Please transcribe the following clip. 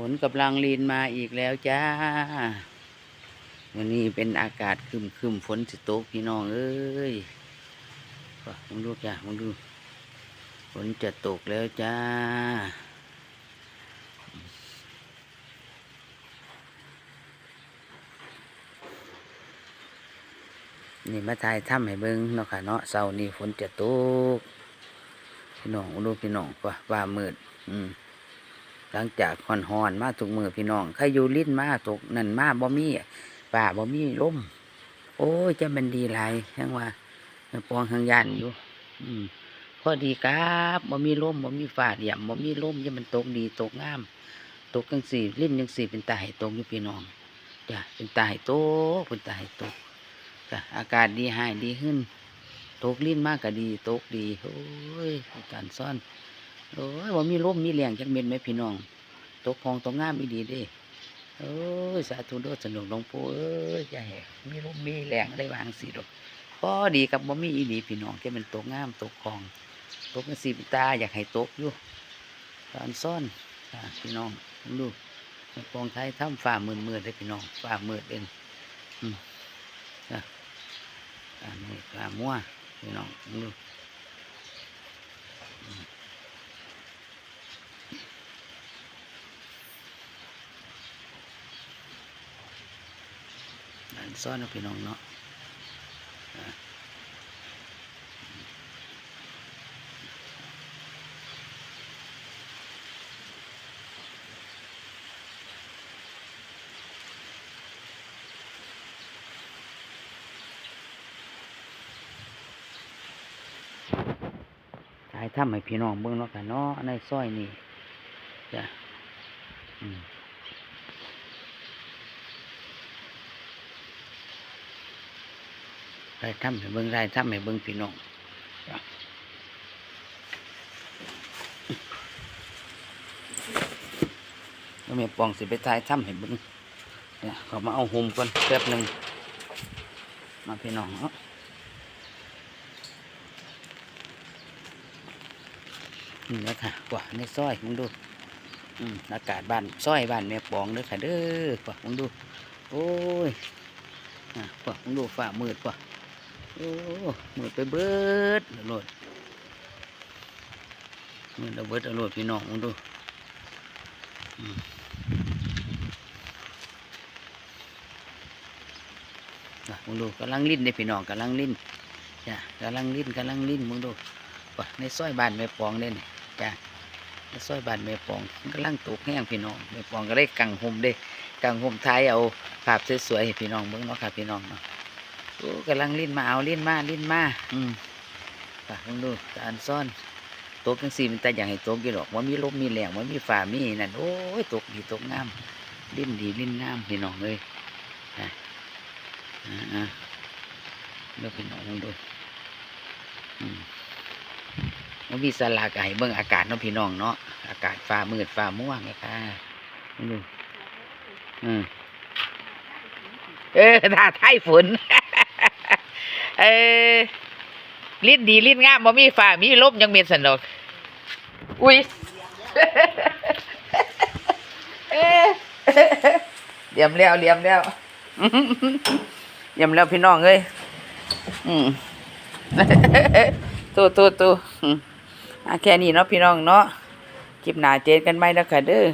ฝนกำลังลีนมาอีกแล้วจ้า วันนี้เป็นอากาศคึมคึมๆฝนสิตกพี่น้องเอ้ยว่ะมึงดูจ้ามึงดู ฝนจะตกแล้วจ้า นี่มาถ่ายถ้ำให้เบิ้งเนาะค่ะเนาะเสาร์นี้ฝนจะตก พี่น้องลูพี่น้องว่าว่ามืด อืม หลังจากหอนหอนๆมาทุกมือพี่น้องใครอยู่ลิ้นมาตกนั่นมาบ่มีป่าบ่มีล่มโอ้ยจะมันดีไรยังว่าปองทางยานอยู่ อืมพอดีครับบ่มีล่มบ่มีฟ้าเดี่ยมบ่มีล่มจะมันตกดีตกงาม ตกจังสี่ลิ้นจังสี่เป็นตาให้ตกอยู่พี่น้องจ้ะเป็นตาให้ตกเป็นตาให้ตกจ้ะอากาศดีหายดีขึ้นตกลิ้นมากก็ดีตกดีโอ้ยอาการซ่อน โอ้ยว่ามีร่มมีแรงจักเม็ดไหมพี่น้องตกพองตกงามอีดีด้โอ้ยสาธุโดสนุกหลวงปู่เอ้ยใหญ่มีร่มมีแรงได้วางสิดอกพอดีกับบ่มีอีดีพี่น้องแค่เป็นตกงามตกคลองตกกันสีตาอยากให้ตกอยู่ตอนซ่อนพี่น้องดูปองไทยถ้ำฝ่ามืดมืดๆเลยพี่น้องฝ่ามืดเด่นอืมอะอันนี้ฝ่ามัวพี่น้องดูอั ซ่อนเอาพี่น้องเนาะอ่ถ่ายทำให้พี่น้องเบิ่งเนาะค่ะเนาะในซอยนี่จ้ะอืม ได้ทำให้เบิ่งได้ทำให้เบิ่งพี่น้องแล้วแม่ปองสิไปทายทำให้เบิ่งเนี่ยขามาเอาหุ่มก่อนแป๊บหนึ่งมาพี่น้องเนาะนี่นะค่ะกว่าในซอยมึงดูอืมอากาศบ้านซอยบ้านแม่ปองเด้อค่ะเด้อกว่ามึงดู โอ้ยอะกว่ามึงดูฝ่ามืดกว่า โอ้มือไปเบิดเอาโลดมือเราเบิดเอาโลดพี่น้องมึงดูมน่ะมึงดูกำลังลิ้นเด้พี่น้องกำลังลิ้นจ้ะกำลังลิ้นกำลังลิ้นมึงดูว่ะในซอยบ้านแม่ปองเด่นจ้ะในซอยบ้านแม่ปองกำลังตกแห้งพี่น้องแม่ปองก็ได้กังห่มเด้กังห่มท้ายเอาภาพสวยๆให้พี่น้องเบิ่งเนาะค่ะพี่น้องเนาะ โอ้กำลังลิ้นมาเอาลิ้นมาลิ้นมาอืมฝากลองดูตาอันซ่อนตกจังสี่มันแต่อย่างให้ตกอยู่หรอกว่ามีลมมีแรงว่ามีฝ่ามีนั่นโอ้ยตกดีตกงามลิ้นดีลิ้นงามพี่น้องเลยอะอ่าอ่าเลือกพี่น้องลองดูอืมมันมีสลากให้เบิ่งอากาศเนาะพี่น้องเนาะอากาศฟ้ามืดฟ้าม่วงเลยค่ะดูอืมเออถ้าไทยฝน เออลิ้นดีลิ้นงามบ่มีฝ่ามีลมยังมีสนอกอุ้ยเออเหลี่ยมแล้วเหลี่ยมแล้วเหลี่ยมแล้วพี่น้องเอ้ยอืมตู้ตู้ตู้อืมอะแค่นี้เนาะพี่น้องเนาะคลิปหน้าเจอกันไหมแล้วค่ะเด้อ